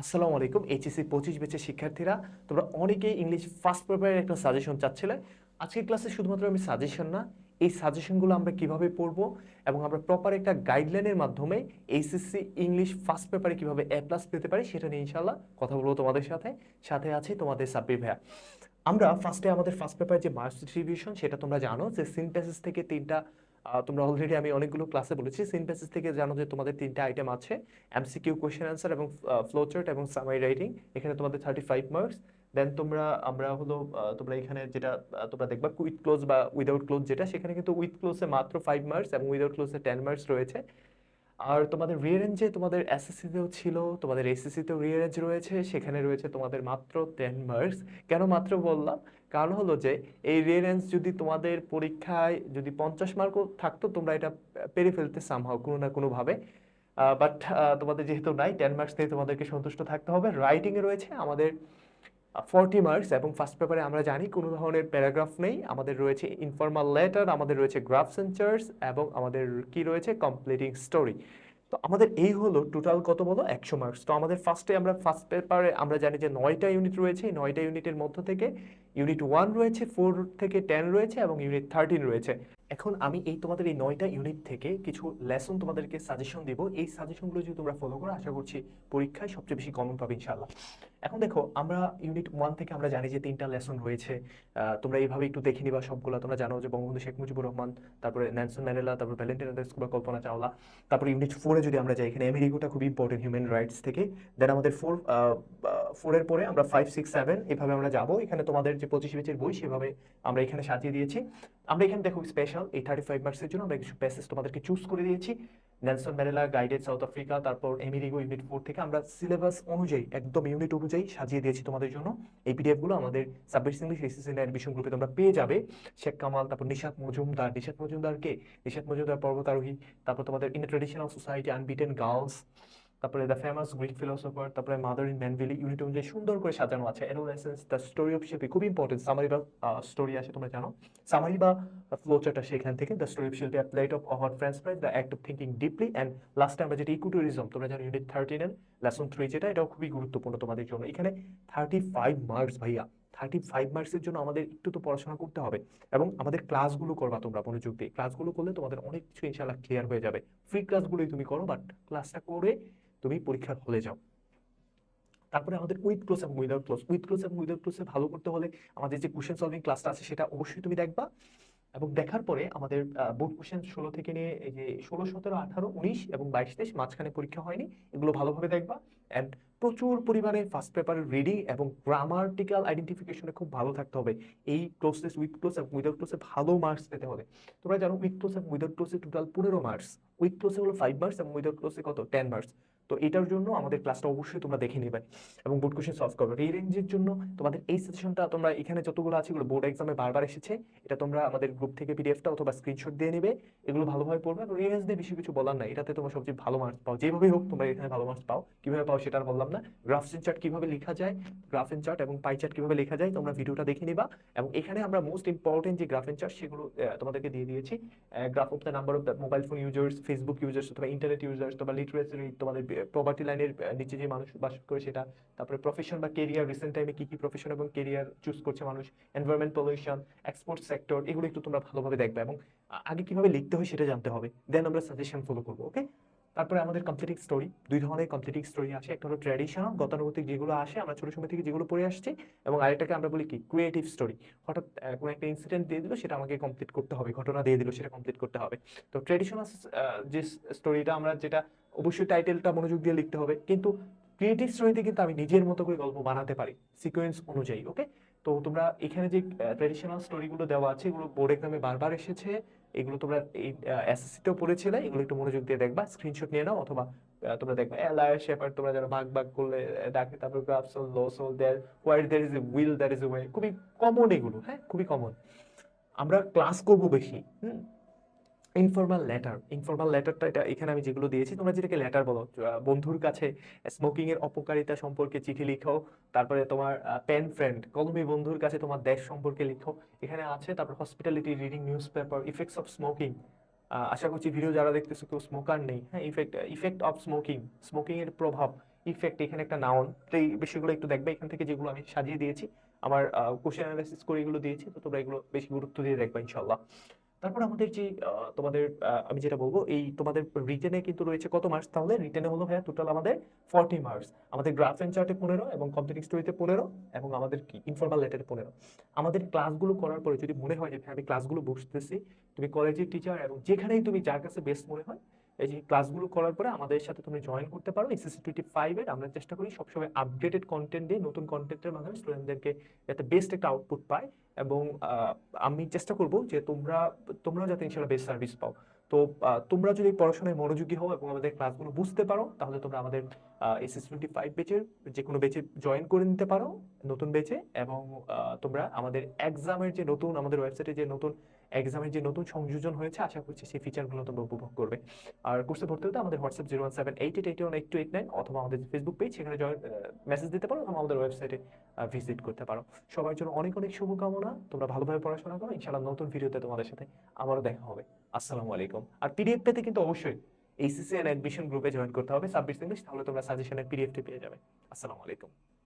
আসসালামু আলাইকুম, এইচএসসি পঁচিশ বেচের শিক্ষার্থীরা। তোমরা অনেকেই ইংলিশ ফার্স্ট পেপারের একটা সাজেশন চাচ্ছিলে। আজকের ক্লাসে শুধুমাত্র আমি সাজেশন না, এই সাজেশনগুলো আমরা কীভাবে পড়ব এবং আমরা প্রপার একটা গাইডলাইনের মাধ্যমে এইচএসসি ইংলিশ ফার্স্ট পেপারে কীভাবে এ প্লাস পেতে পারি সেটা নিয়ে ইনশাল্লাহ কথা বলব তোমাদের সাথে। সাথে আছে তোমাদের সাব্বির ভাইয়া। আমরা ফার্স্টে আমাদের ফার্স্ট পেপার যে মার্কস ডিস্ট্রিবিউশন সেটা তোমরা জানো যে সিন প্যাসেজ থেকে তিনটা তোমরা অলরেডি আমি অনেকগুলো ক্লাসে বলেছি। সিনথেসিস থেকে জানো যে তোমাদের তিনটা আইটেম আছে। এমসিকিউ কোয়েশ্চেন অ্যান্সার এবং ফ্লোচার্ট এবং সামারি রাইটিং এখানে তোমাদের থার্টি ফাইভ মার্কস দেন তোমরা, আমরা হলো তোমরা এখানে যেটা তোমরা দেখবা উইথ ক্লোজ বা উইদাউট ক্লোজ যেটা। সেখানে কিন্তু উইথ ক্লোজে মাত্র ফাইভ মার্কস এবং উইদাউট ক্লোজে টেন মার্কস রয়েছে। আর তোমাদের রিয়ারেঞ্জে তোমাদের এসএসসিতেও ছিল, তোমাদের এসএসসিতেও রিয়ারেঞ্জ রয়েছে, সেখানে রয়েছে তোমাদের মাত্র টেন মার্কস কেন মাত্র বললাম? কারণ হলো যে, এই রিয়ারেঞ্জ যদি তোমাদের পরীক্ষায় যদি পঞ্চাশ মার্কও থাকতো, তোমরা এটা পেরে ফেলতে সামহাও কোনো না কোনোভাবে বাট তোমাদের যেহেতু নাই টেন মার্কস দিয়ে তোমাদেরকে সন্তুষ্ট থাকতে হবে। রাইটিংয়ে রয়েছে আমাদের ফর্টি মার্কস এবং ফার্স্ট পেপারে আমরা জানি কোনো ধরনের প্যারাগ্রাফ নেই। আমাদের রয়েছে ইনফর্মাল লেটার আমাদের রয়েছে গ্রাফ সেন্চার্স এবং আমাদের কি রয়েছে? কমপ্লিটিং স্টোরি তো আমাদের এই হলো টোটাল কত বলো? একশো মার্কস তো আমাদের ফার্স্টে আমরা ফার্স্ট পেপারে আমরা জানি যে নয়টা ইউনিট রয়েছে। এই নয়টা ইউনিটের মধ্য থেকে ইউনিট ওয়ান রয়েছে ফোর থেকে টেন রয়েছে এবং ইউনিট থার্টিন রয়েছে। এখন আমি এই তোমাদের এই নয়টা ইউনিট থেকে কিছু লেসন তোমাদেরকে সাজেশন দিব। এই সাজেশনগুলো যদি তোমরা ফলো করো, আশা করছি পরীক্ষায় সবচেয়ে বেশি কমন পাবে ইনশাআল্লাহ। এখন দেখো, আমরা ইউনিট ওয়ান থেকে আমরা জানি যে তিনটা লেসন রয়েছে। তোমরা এইভাবে একটু দেখে নিবা সবগুলো। তোমরা জানো যে বঙ্গবন্ধু শেখ মুজিবুর রহমান, তারপরে ন্যানসন ম্যান্ডেলা, তারপর ভ্যালেন্টিন স্কুল কল্পনা চাওলা, তারপরে ইউনিট ফোরে যদি আমরা যাই, এখানে আমেরিকাটা খুব ইম্পর্টেন্ট হিউম্যান রাইটস থেকে। দেন আমাদের ফোর ফোরের পরে আমরা ফাইভ সিক্স সেভেন এভাবে আমরা যাব। এখানে তোমাদের যে পঁচিশ বেচের বই সেভাবে আমরা এখানে সাজিয়ে দিয়েছি। আমরা এখানে দেখো স্পেশাল এই থার্টি ফাইভ মার্কসের জন্য আমরা কিছু প্যাসেজ তোমাদেরকে চুজ করে দিয়েছি। Nelson Mandela guided South Africa তারপর এমিরিগো ইউনিট ফোর থেকে আমরা সিলেবাস অনুযায়ী, একদম ইউনিট অনুযায়ী সাজিয়ে দিয়েছি তোমাদের জন্য। এই পিডিএফগুলো আমাদের সাবজেক্ট ইংলিশ এসএসসি অ্যাডমিশন গ্রুপে তোমরা পেয়ে যাবে। শেখ কামাল, তারপর নিশাত মজুমদার, নিশাত মজুমদারকে? নিশাত মজুমদার, পর্বতারোহী, তারপর তোমাদের ইন সোসাইটি আনবিটেন গার্লস তারপরে দ্য ফেমাস গ্রিক ফিলোসফার তারপরে মাদার ইন ম্যানভিলি ইউনিট অনুযায়ী সুন্দর করে সাজানো আছে। অ্যাডোলেসেন্স দ্য স্টোরি অফ শিল্পী খুব ইম্পর্টেন্ট সামারি বা স্টোরি আছে তোমরা জানো। সামারি বা ফ্লোচারটা সেখান থেকে। The story of Shilpi plate of our French fries the act of thinking deeply and লাস্টে আমরা যেটা ইকুটোরিজম তোমরা জানো ইউনিট থার্টিন এর লেসন থ্রি যেটা, এটাও খুবই গুরুত্বপূর্ণ তোমাদের জন্য। এখানে থার্টি ফাইভ মার্কস ভাইয়া। থার্টি ফাইভ মার্কসের জন্য আমাদের একটু তো পড়াশোনা করতে হবে এবং আমাদের ক্লাসগুলো করবা তোমরা মনোযোগ দিয়ে। ক্লাসগুলো করলে তোমাদের অনেক কিছু ইনশাল্লাহ ক্লিয়ার হয়ে যাবে। ফ্রি ক্লাসগুলোই তুমি করো বাট ক্লাসটা করে তুমি পরীক্ষার হলে যাও। তারপরে আমাদের উইথ ক্লোজ এবং উইদাউট ক্লোজ উইথ ক্লোজ এবং উইদাউট ক্লোজে ভালো করতে হলে আমাদের যে কোশ্চেন সলভিং ক্লাসটা আছে সেটা অবশ্যই তুমি দেখবা। এবং দেখার পরে আমাদের বোর্ড কোশ্চেন ষোলো থেকে নিয়ে এই যে ষোলো, সতেরো, আঠারো, উনিশ এবং বাইশ, তেইশ মাঝখানে পরীক্ষা হয়নি। এগুলো ভালোভাবে দেখবা। অ্যান্ড প্রচুর পরিমাণে ফার্স্ট পেপার রিডিং এবং গ্রামার্টিক্যাল আইডেন্টিফিকেশনে খুব ভালো থাকতে হবে। এই ক্লোজনেস উইথ ক্লোজ এবং উইদাউট ক্লোজে ভালো মার্কস পেতে হবে। তোমরা জানো উইথ ক্লোজ এবং উইদাউট ক্লোজে টোটাল পনেরো মার্কস উইথ ক্লোজে হলো ফাইভ মার্কস এবং উইদাউট ক্লোজে কত? টেন মার্কস তো এটার জন্য আমাদের ক্লাসটা অবশ্যই তোমরা দেখে নেবে এবং বোর্ড কোশ্চেন সলভ করবে। এই রেঞ্জের জন্য তোমাদের এই সেশনটা তোমরা এখানে যতগুলো আছে এগুলো বোর্ড এক্সামে বারবার এসেছে। এটা তোমরা আমাদের গ্রুপ থেকে পিডিএফটা অথবা স্ক্রিনশট দিয়ে নেবে। এগুলো ভালোভাবে পড়বে এই রেঞ্জ দিয়ে বেশি কিছু বলার নাই। এটাতে তোমরা সবচেয়ে ভালো মার্কস পাও। যেভাবেই হোক তোমরা এখানে ভালো মার্কস পাও। কীভাবে পাও সেটা আর বললাম না। গ্রাফ চার্ট কীভাবে লেখা যায় গ্রাফ এন্ড চার্ট এবং পাই চার্ট কীভাবে লেখা যায় তোমরা ভিডিওটা দেখে নিবা। এবং এখানে আমরা মোস্ট ইম্পর্টেন্ট যে গ্রাফ এন্ড চার্ট সেগুলো তোমাদেরকে দিয়ে দিয়েছি। Graph of the number of the mobile phone users Facebook users অথবা ইন্টারনেট ইউজার্স অথবা লিটারেসি তোমাদের প্রপার্টি লাইনের নিচে যে মানুষ বাস করে সেটা, তারপরে প্রফেশন বা কেরিয়ার রিসেন্ট টাইমে কি কি প্রফেশন এবং কেরিয়ার চুজ করছে মানুষ এনভায়রনমেন্ট পলিউশন এক্সপোর্ট সেক্টর এগুলো একটু তোমরা ভালোভাবে দেখবে এবং আগে কীভাবে লিখতে হয় সেটা জানতে হবে। দেন আমরা সাজেশন ফলো করব ওকে তারপরে আমাদের কমপ্লিটিং স্টোরি দুই ধরনের কমপ্লিটিং স্টোরি আসে একটা হলো ট্র্যাডিশনাল গতানুগতিক যেগুলো আসে, আমরা ছোট সময় থেকে যেগুলো পড়ে আসছি এবং আরেকটাকে আমরা বলি কি? ক্রিয়েটিভ স্টোরি হঠাৎ কোনো একটা ইনসিডেন্ট দিয়ে দিল, সেটা আমাকে কমপ্লিট করতে হবে, ঘটনা দিয়ে দিল, সেটা কমপ্লিট করতে হবে। তো ট্র্যাডিশনাল যে স্টোরিটা আমরা যেটা, অবশ্যই টাইটেলটা মনোযোগ দিয়ে লিখতে হবে। কিন্তু ক্রিয়েটিভ স্টোরিতে কিন্তু আমি নিজের মতো করে গল্প বানাতে পারি সিকোয়েন্স অনুযায়ী ওকে তো তোমরা এখানে যে ট্র্যাডিশনাল স্টোরিগুলো দেওয়া আছে, এগুলো বোর্ড এক্সামে বারবার এসেছে। এগুলো তোমরা এই এসএসসিতেও পড়েছিলে। এগুলো একটু মনোযোগ দিয়ে দেখবা স্ক্রিনশট নিয়ে নাও অথবা তোমরা দেখবা এলায়ার শেপার তোমরা যারা ভাগ ভাগ করলে দেখে তারপর গ্রাফস সোল লস soul there where there is a will there is a way খুবই কমন এগুলো হ্যাঁ? খুবই কমন আমরা ক্লাস করব বেশি, হুম? ইনফর্মাল লেটার ইনফর্মাল লেটারটা এটা এখানে আমি যেগুলো দিয়েছি, তোমরা যেটাকে লেটার বলো বন্ধুর কাছে স্মোকিংয়ের অপকারিতা সম্পর্কে চিঠি লিখো, তারপরে তোমার পেন ফ্রেন্ড কলমি বন্ধুর কাছে তোমার দেশ সম্পর্কে লিখো, এখানে আছে, তারপর hospitality reading newspaper effects of smoking আশা করছি ভিডিও যারা দেখতেছো কেউ স্মোকার নেই হ্যাঁ ইফেক্ট ইফেক্ট অফ স্মোকিং স্মোকিংয়ের প্রভাব ইফেক্ট এখানে একটা নাউন তো এই বিষয়গুলো একটু দেখবে, এখান থেকে যেগুলো আমি সাজিয়ে দিয়েছি, আমার কোশ্চেন অ্যানালাইসিস করে এগুলো দিয়েছি, তো তোমরা এগুলো বেশি গুরুত্ব দিয়ে দেখবে ইনশাল্লাহ তারপর আমাদের যে তোমাদের আমি যেটা বলব, এই তোমাদের রিটেনে কিন্তু রয়েছে কত মার্কস তাহলে রিটেনে হলো ভাইয়া টোটাল আমাদের ফর্টি মার্কস আমাদের গ্রাফ এন্ড চার্টে পনেরো এবং কমপ্লিট স্টোরিতে পনেরো এবং আমাদের কি? ইনফর্মাল লেটারে পনেরো। আমাদের ক্লাসগুলো করার পরে যদি মনে হয় যে, ভাই আমি ক্লাসগুলো বুঝতেছি, তুমি কলেজের টিচার এবং যেখানেই তুমি যার কাছে বেস্ট মনে হয় এই যে ক্লাসগুলো করার পরে আমাদের সাথে তুমি জয়েন করতে পারো এসএসসি টোয়েন্টি ফাইভের আমরা চেষ্টা করি সবসময় আপডেটেড কন্টেন্ট দিয়ে নতুন কন্টেন্টের মাধ্যমে স্টুডেন্টদেরকে যাতে বেস্ট একটা আউটপুট পায় এবং আমি চেষ্টা করব যে তোমরা, তোমরাও যাতে ইনশাল্লাহ বেস্ট সার্ভিস পাও। তো তোমরা যদি পড়াশোনায় মনোযোগী হও এবং আমাদের ক্লাসগুলো বুঝতে পারো, তাহলে তোমরা আমাদের এসএস টোয়েন্টি ফাইভ বেচের যে কোনো বেচে জয়েন করে নিতে পারো নতুন বেচে এবং তোমরা আমাদের এক্সামের যে নতুন, আমাদের ওয়েবসাইটে যে নতুন এক্সামের যে নতুন সংযোজন হয়েছে, আশা করছি সেই ফিচারগুলো তোমরা উপভোগ করবে। আর কোর্সে ভর্তি হতে আমাদের WhatsApp zero one seven eight eight eight one eight two eight nine অথবা আমাদের ফেসবুক পেজ সেখানে জয়েন মেসেজ দিতে পারো অথবা আমাদের ওয়েবসাইটে ভিজিট করতে পারো। সবার জন্য অনেক অনেক শুভকামনা। তোমরা ভালোভাবে পড়াশোনা করো। ইনশাআল্লাহ নতুন ভিডিওতে তোমাদের সাথে আবারও দেখা হবে। আসসালামু আলাইকুম। আর পিডিএফ পেতে কিন্তু অবশ্যই এইচএসসি এন্ড অ্যাডমিশন গ্রুপে জয়েন করতে হবে। সাবমিট ইংলিশ তাহলে তোমরা সাজেশনের পিডিএফটি পেয়ে যাবে। আসসালামু আলাইকুম।